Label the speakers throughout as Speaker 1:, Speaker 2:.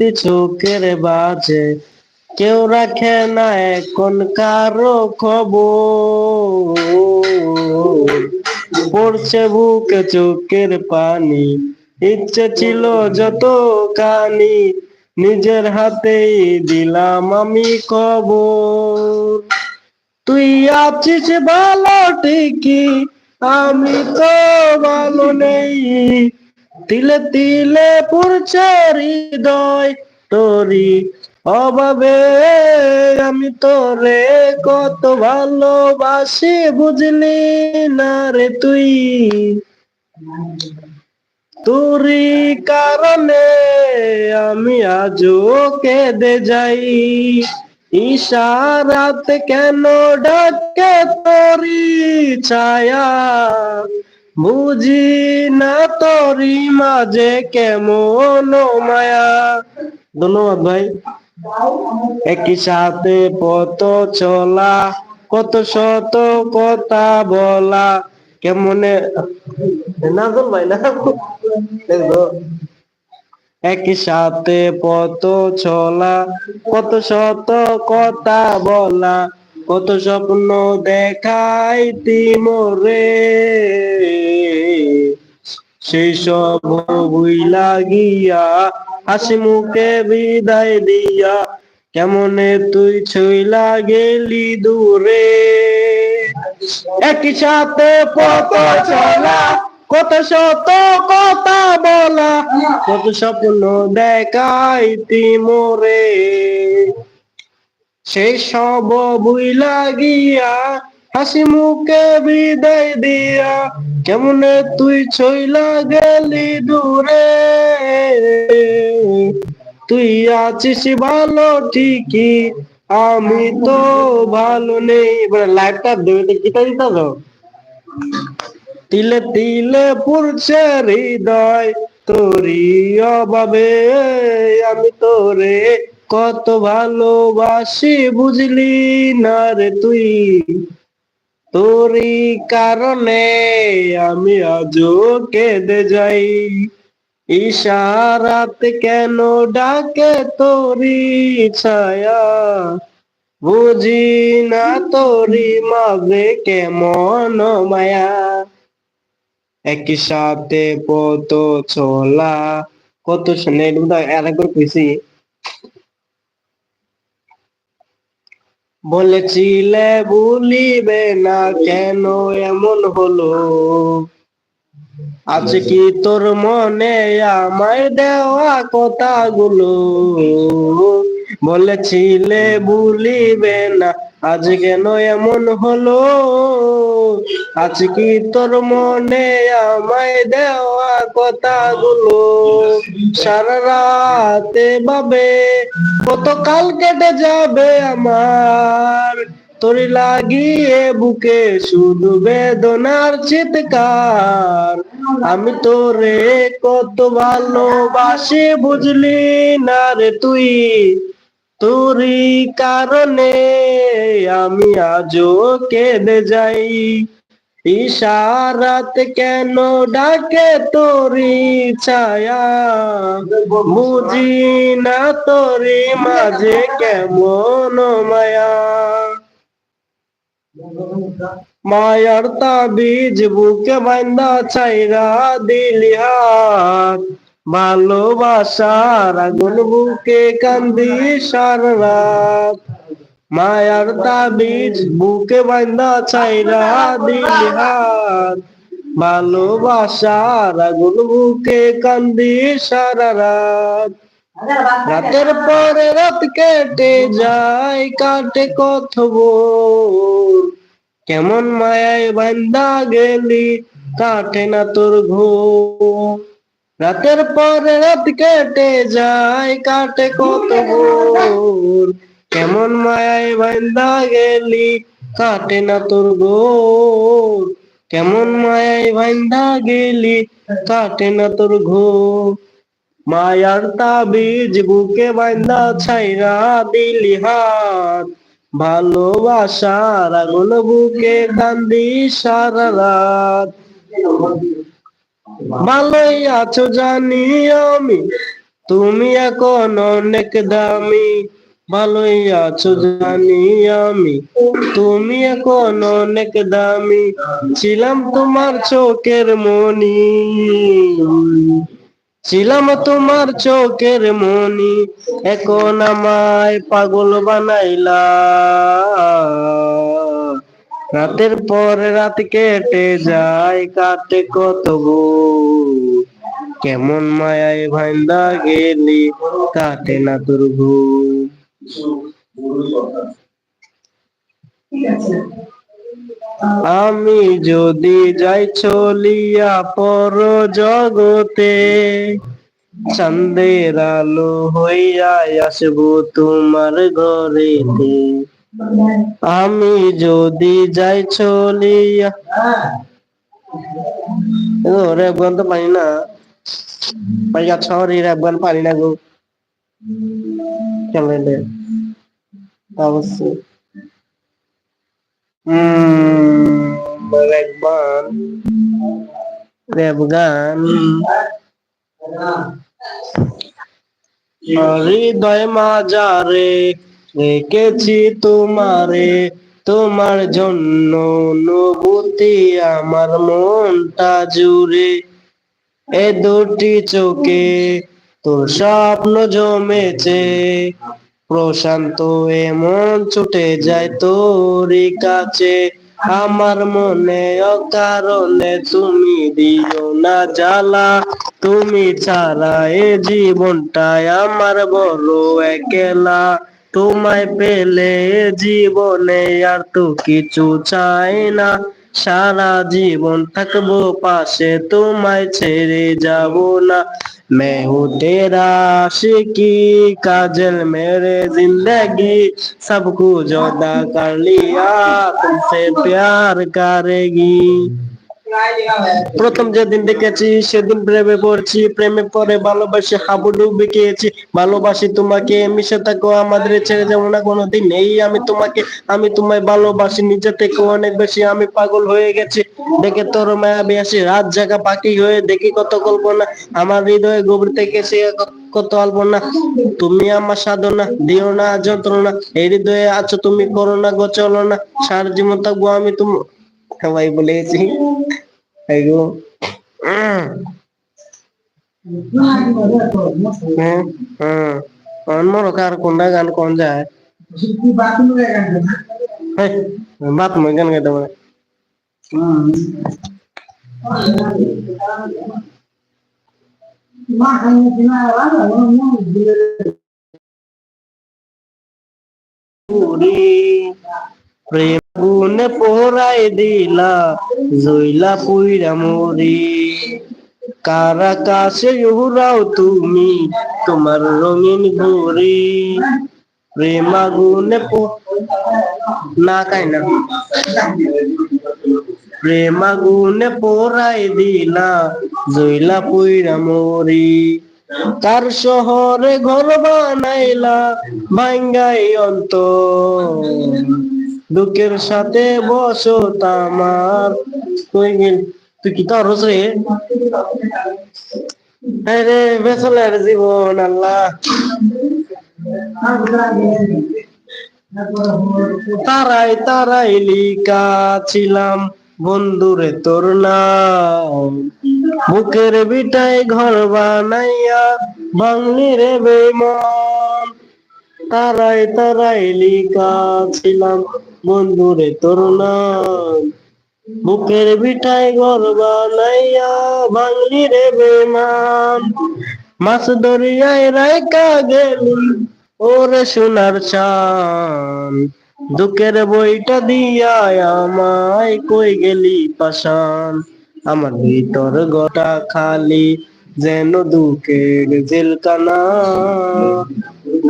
Speaker 1: স্মৃতি চোখের বাজে। কেউ রাখে না এখন কারও খবর। পড়ছে বুকে চোখের পানি, ইচ্ছে ছিল যত কানি নিজের হাতেই দিলাম আমি খবর। তুই আছিস ভালো ঠিকই, আমি তো ভালো নেই। তিলে তিলে পুরছে হৃদয় তোরি অভাবে। আমি তোরে কত ভালোবাসি বুঝলি না রে তুই। তোরই কারণে আমি আজও কেঁদে যাই। ইশারাত কেন ডাকে তোরি ছায়া? বুঝি না তোরি মাঝে কেমন মায়া? ধন্যবাদ ভাই। একই সাথে পথ চলা, কত শত কথা বলা, কেমনে? নাজল ভাই না একই সাথে পথ চলা, কত শত কথা বলা কত স্বপ্ন দেখাই তিমরে সেই সব ভুইলা গিয়া হাসি মুখে বিদায় দিয়া কেমনে তুই ছইলা গেলি দূরে। একই সাথে পথ চলা, কত শত কথা বলা, কত স্বপ্ন দেখাই তিমরে সেই সব বুইলা গিয়া হাসি মুখে বিদায় দিয়া, কেমনে তুই ছইলা গেলি দূরে? তুই আছিস ভালো ঠিকই, আমি তো ভালো নেই। এবার লাইভটা দেবে গীতা দিতে তো তিলে তিলে পুরছে হৃদয় তোরি অভাবে আমি তোরে কত ভালোবাসি বুঝলি না রে তুই। তোরই কারণে আমি আজও কেঁদে যাই। ইশারাত কেন ডাকে তোরি ছায়া? বুঝি না তোরি মাঝে কেমন মায়া। একই সাথে পত চলা। কত শুনে আরেকবার কইছি। বলেছিলে ভুলিবে না কেন এমন হলো? আজ কি তোর মনে আমায় দেওয়া কথাগুলো? বলেছিলে ভুলিবে না, আজ কেন এমন হলো? আজ কি তোর মনে আমায় দেওয়া কথাগুলো? সারা রাতে ভাবে, কত কাল কেটে যাবে আমার? তোর লাগিয়ে বুকে শুধু বেদনার চিৎকার। আমি তোরে কত ভালোবাসি বুঝলি না রে তুই? তোরই কারণে আমি আজও কেঁদে যাই। ইশারাত কেন ডাকে তোরি ছায়া? বুঝি না তোরি মাঝে কেমন মায়া। মায়ার তাবিজ বুকে বান্দা ছাইরা দিলি হাত। ভালোবাসার আগুন বুকে কান্দি সারা রাত। মায়ার তাবিজ বুকে বান্দা ছাইরা দিলি হাত ভালোবাসার আগুন বুকে কান্দি সারা রাত। রাতের পরে রাত কেটে যায়, কাটে কত কেমন মায়ায় বান্দা গেলি, কাটে না তোর ঘোর। রাতের পরে রাত কেটে যায়, কাটে কত ভোর। কেমন মায়ায় বান্দা গেলি, কাটে না তোর ঘোর কেমন মায়ায় বান্দা গেলি, কাটে না তোর ঘোর মায়ার তাবিজ বুকে বান্দা ছাইরা দিলি হাত। ভালোবাসার আগুন বুকে কান্দি সারা রাত। ভালোই আছো জানি আমি, তুমি এখন অনেক দামি। ভালোই আছো জানি আমি। তুমি এখন অনেক দামি। ছিলাম তোমার চোখের মনি ছিলাম তোমার চোখের মনি এখন আমায় পাগল বানাইলা। রাতের পর রাত কেটে যায়, কাটে কত গো। কেমন মায়ায় ভাইন্দা গেলি, কাটে না তোর ঘুম। আমি যদি যাই চলিয়া পর জগতে চান্দের আলো হইয়া আসব তোমার ঘরেতে। আমি যদি যাই চলিয়া র্যাপ গান তো পারি না। পাইয়া সরি র্যাপ গান পারি না গো। অবশ্যই। গান হৃদয় মাজারে রেখেছি তোমারে তোমার জন্য অনুভূতি আমার মনটা জুড়ে। এ দুটি চোখে তোর স্বপ্ন জমেছে। প্রশান্ত এমন ছুটে যায় তোরই কাছে। আমার মনে অকারণে তুমি দিও না জ্বালা। তুমি ছাড়া এ জীবনটাই আমার বড় একলা। তোমায় পেলে জীবনে আর তো কিছু চাই না। সারা জীবন থাকবো পাশে তোমায় ছেড়ে যাব না मैं हूँ तेरा आशिकी काजल मेरे जिंदगी सब कुछ अदा कर लिया तुमसे प्यार करेगी প্রথম যেদিন দেখেছি, সেদিন প্রেমে পড়ছি, প্রেমে পরে ভালোবাসি, হাবুডুবু খেয়েছি ভালোবাসি তোমাকে, মিশে থাকো, আমাদের ছেড়ে যাব না, কোনোদিন এই আমি তোমাকে, আমি তোমায় ভালোবাসি, নিজে থেকে অনেক বেশি আমি পাগল হয়ে গেছি। দেখে তোর মায়াবি আসি রাত জাগা পাখি হয়ে দেখি কত কল্পনা। আমার হৃদয়ে গভীর থেকে সে কত অল্পনা তুমি আমার সাধনা, দিও না যন্ত্রণা। এই হৃদয়ে আছো তুমি করোনা না গো না। সার জীবন থাকব আমি তুমি সবাই বলেছি এই গো হ্যাঁ হ্যাঁ অন্য কার কোনটা গান কোন যায় হেই, গুনে পোড়াই দিলা, জইলা পুইরা মরি। কারা কাছে উড়াও তুমি, তোমার রঙিন ঘুরি প্রেম আগুনে পো- না কাই না? প্রেম আগুনে পোড়াই দিলা, জইলা পুইরা মরি। কার শহরে ঘর বানাইলা, ভাঙ্গাই অন্ত দুঃখের সাথে বসো তামার তুই কি রে? আরে বেসলের জীবন আল্লাহ। তারাই তারাই লিখা ছিলাম, বন্ধুরে তোর নাম। বুকের বিটাই ঘর বানাইয়া ভাঙলি রে বেমান তারাই তারাই লিখা ছিলাম বন্ধুরে তোর নাম বুকের বিটাই ঘর বানাইয়া ভাঙলি রে বেমান মাছ দরিয়ায় রাইকা গেলি ওরে সোনার চান দুঃখের বইটা দিয়া আমায় কই গেলি পাশান আমার ভিতর গোটা খালি, যেন দুঃখের জেলকানা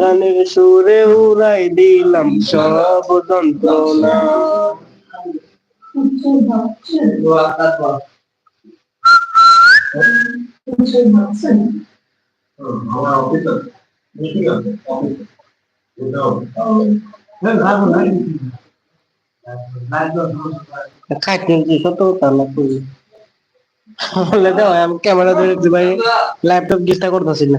Speaker 1: গানের সুরে উড়াই দিলাম সব যন্ত্রণা। আমি ক্যামেরা ধরে ভাই ল্যাপটপ গিস্তা করতেছি না।